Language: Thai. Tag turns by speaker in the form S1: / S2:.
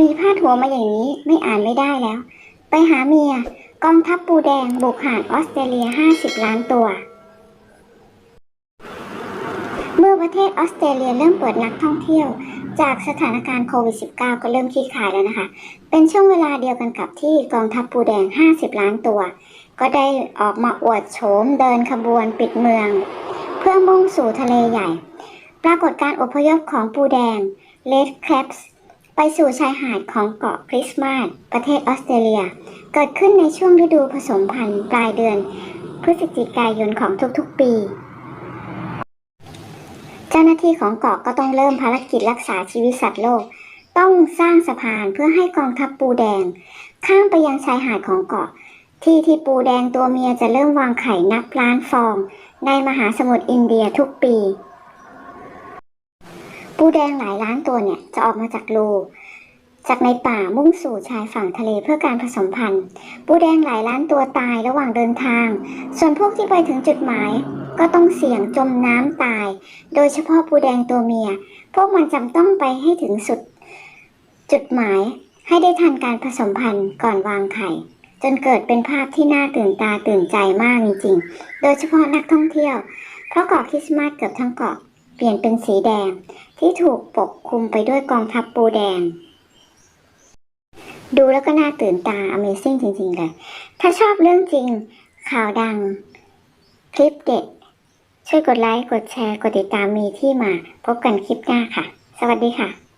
S1: มีพาดหัวมาอย่างนี้ไม่อ่านไม่ได้แล้ว ไปหาเมีย กองทัพปูแดงบุกหาดออสเตรเลีย 50 ล้านตัว เมื่อประเทศออสเตรเลียเริ่มเปิดนักท่องเที่ยว จากสถานการณ์โควิด -19 ก็เริ่มคลี่คลายแล้วนะคะ เป็นช่วงเวลาเดียวกันกับที่กองทัพปูแดง 50 ล้านตัว ก็ได้ออกมาอวดโฉมเดินขบวนปิดเมือง เพื่อมุ่งสู่ทะเลใหญ่ ปรากฏการอพยพของปูแดง Red Crabs ไปสู่ชายหาดของเกาะคริสต์มาสประเทศออสเตรเลีย เกิดขึ้นในช่วงฤดูผสมพันธุ์ปลายเดือน พฤศจิกายนของทุกๆปี เจ้าหน้าที่ของเกาะก็ต้องเริ่มภารกิจรักษาชีวิตสัตว์โลก ต้องสร้างสะพานเพื่อให้กองทัพปูแดง ข้ามไปยังชายหาดของเกาะ ที่ที่ปูแดงตัวเมียจะเริ่มวางไข่นับล้านฟอง ในมหาสมุทรอินเดียทุกปี ปูแดงหลายล้านตัวเนี่ยจะออกมาจากรูจากในป่ามุ่งสู่ชายฝั่งทะเลเพื่อการผสมพันธุ์ ปูแดงหลายล้านตัวตายระหว่างเดินทาง ส่วนพวกที่ไปถึงจุดหมาย ก็ต้องเสี่ยงจมน้ำตาย โดยเฉพาะปูแดงตัวเมีย พวกมันจำต้องไปให้ถึงสุด จุดหมายให้ได้ทันการผสมพันธุ์ก่อนวางไข่ จนเกิดเป็นภาพที่น่าตื่นตาตื่นใจมากจริงๆ โดยเฉพาะนักท่องเที่ยว เพราะเกาะคริสต์มาสเกือบทั้งเกาะ ปลี่ยนเป็นสีแดง ที่ถูกปกคลุมไปด้วยกองทัพปูแดง ดูแล้วก็น่าตื่นตา Amazing จริงๆเลย ถ้าชอบเรื่องจริง ข่าวดัง คลิปเด็ด ช่วยกดไลค์ กดแชร์ กดติดตามมีที่มา พบกันคลิปหน้าค่ะ สวัสดีค่ะ